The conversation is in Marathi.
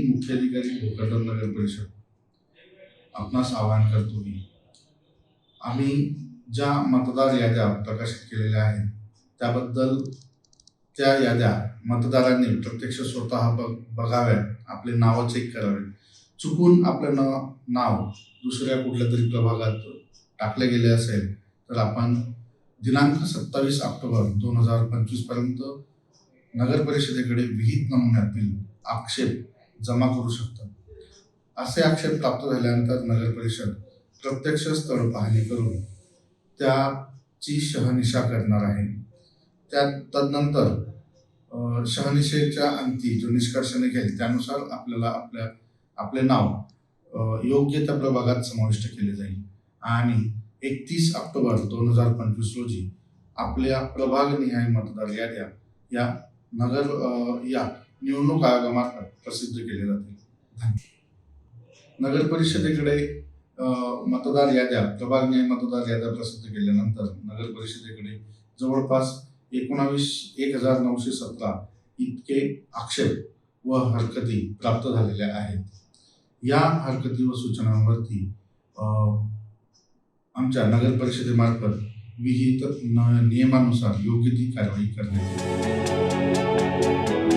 कृषी अधिकारी भोकरदन नगर परिषद. आपणास आवाहन करतो मी आम्ही ज्या मतदार याद्या प्रकाशित केलेल्या आहेत त्याबद्दल त्या याद्या मतदारांनी प्रत्यक्ष स्वतः बघ बघाव्यात आपले नावं चेक करावे. चुकून आपलं ना नाव दुसऱ्या कुठल्या तरी प्रभागात टाकले गेले असेल तर आपण दिनांक सत्तावीस ऑक्टोबर दोन हजार पंचवीसपर्यंत नगर परिषदेकडे विहित नमुन्यातील आक्षेप जमा करू शकतात असे आक्षेप प्राप्त झाल्यानंतर नगर परिषद प्रत्यक्ष स्थळ पाहणी करून त्याची शहनिशा करणार आहे. त्या तदनंतर शहनिशेच्या अंती जो निष्कर्ष निघेल त्यानुसार आपल्याला आपल्या आपले नाव योग्य त्या प्रभागात समाविष्ट केले जाईल. आणि एकतीस ऑक्टोबर दोन हजार पंचवीस रोजी आपल्या प्रभागनिहाय मतदार याद्या या नगर या निवडणूक आयोगामार्फत प्रसिद्ध केले जाते. नगर परिषदेकडे मतदार याद्या प्रभागने मतदार याद्या प्रसिद्ध केल्यानंतर नगर परिषदेकडे जवळपास एकोणावीस एक हजार नऊशे सतरा इतके आक्षेप व हरकती प्राप्त झालेल्या आहेत. या हरकती व सूचनांवरती आमच्या नगर परिषदेमार्फत विहित न- नियमानुसार योग्य ती कारवाई करण्यात येईल.